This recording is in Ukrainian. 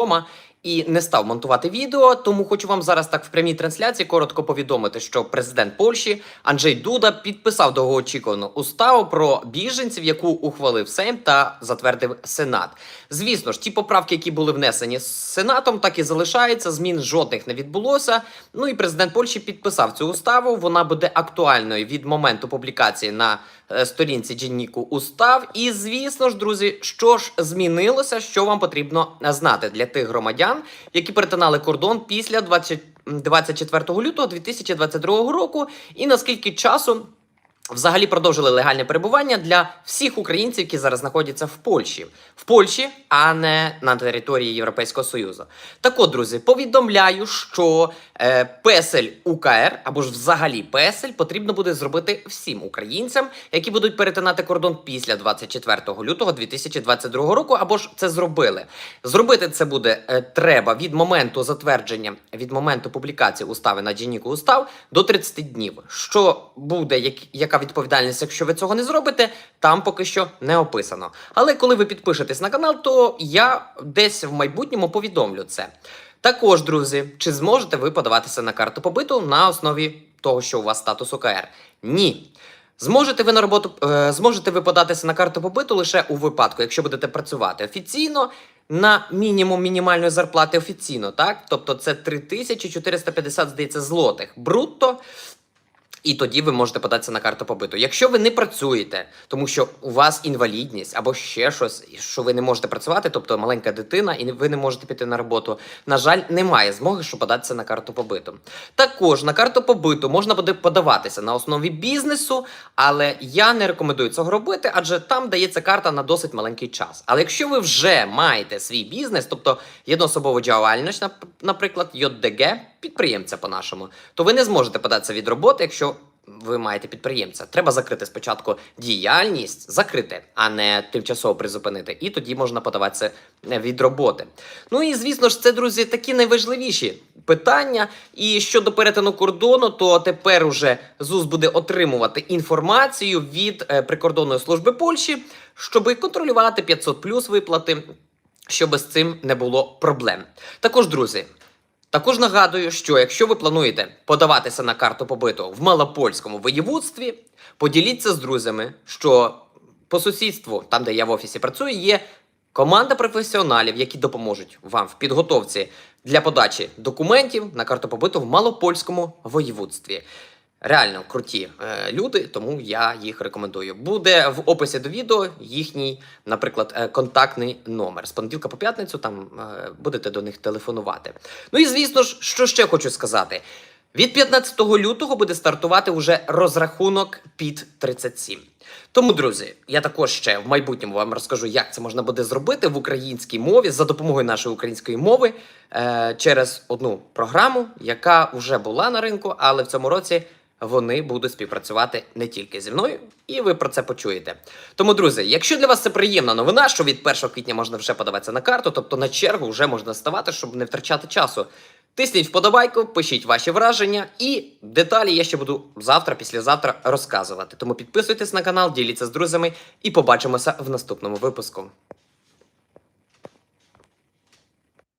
tomar. І не став монтувати відео. Тому хочу вам зараз так в прямій трансляції коротко повідомити, що президент Польщі Анджей Дуда підписав довгоочікувану уставу про біженців, яку ухвалив Сейм та затвердив Сенат. Звісно ж, ті поправки, які були внесені Сенатом, так і залишаються. Змін жодних не відбулося. Ну і президент Польщі підписав цю уставу. Вона буде актуальною від моменту публікації на е, сторінці Дженніку Устав. І звісно ж, друзі, що ж змінилося, що вам потрібно знати для тих громадян, які перетинали кордон після 20 24 лютого 2022 року, і наскільки часу. Взагалі продовжили легальне перебування для всіх українців, які зараз знаходяться в Польщі, в Польщі, а не на території Європейського Союзу. Так от, друзі, повідомляю, що е, песель УКР або ж взагалі песель потрібно буде зробити всім українцям, які будуть перетинати кордон після 24 лютого 2022 року, або ж це зробили. Зробити це буде е, треба від моменту затвердження, від моменту публікації устави на Дженіку Устав до 30 днів. Що буде, як, яка відповідальність, якщо ви цього не зробите, там поки що не описано. Але коли ви підпишетесь на канал, то я десь в майбутньому повідомлю це. Також, друзі, чи зможете ви подаватися на карту побиту на основі того, що у вас статус ОКР? Ні. Зможете ви на роботу е, зможете ви податися на карту побиту лише у випадку, якщо будете працювати офіційно на мінімум мінімальної зарплати офіційно, так? Тобто це 3450, здається, злотих брутто. І тоді ви можете податися на карту побиту. Якщо ви не працюєте, тому що у вас інвалідність або ще щось, що ви не можете працювати, тобто маленька дитина, і ви не можете піти на роботу. На жаль, немає змоги, щоб податися на карту побиту. Також на карту побиту можна буде подаватися на основі бізнесу, але я не рекомендую цього робити, адже там дається карта на досить маленький час. Але якщо ви вже маєте свій бізнес, тобто єдноособову діяльність, наприклад, ЙДГ, підприємця по-нашому, то ви не зможете податися від роботи, якщо ви маєте підприємця. Треба закрити спочатку діяльність, закрити, а не тимчасово призупинити. І тоді можна подаватися е, від роботи. Ну і звісно ж, це, друзі, такі найважливіші питання. І щодо перетину кордону, то тепер уже ЗУС буде отримувати інформацію від е, прикордонної служби Польщі, щоб контролювати 500 плюс виплати, щоб з цим не було проблем. Також, друзі. Також нагадую, що якщо ви плануєте подаватися на карту побиту в малопольському воєводстві, поділіться з друзями, що по сусідству, там де я в офісі працюю, є команда професіоналів, які допоможуть вам в підготовці для подачі документів на карту побиту в малопольському воєводстві. Реально круті е, люди, тому я їх рекомендую. Буде в описі до відео їхній, наприклад, е, контактний номер. З понеділка по п'ятницю там е, будете до них телефонувати. Ну і звісно ж, що ще хочу сказати. Від 15 лютого буде стартувати уже розрахунок під 37. Тому, друзі, я також ще в майбутньому вам розкажу, як це можна буде зробити в українській мові за допомогою нашої української мови е, через одну програму, яка вже була на ринку, але в цьому році вони будуть співпрацювати не тільки зі мною, і ви про це почуєте. Тому, друзі, якщо для вас це приємна новина, що від 1 квітня можна вже подаватися на карту, тобто на чергу вже можна ставати, щоб не втрачати часу. Тисніть вподобайку, пишіть ваші враження, і деталі я ще буду завтра, післязавтра розказувати. Тому підписуйтесь на канал, діліться з друзями і побачимося в наступному випуску.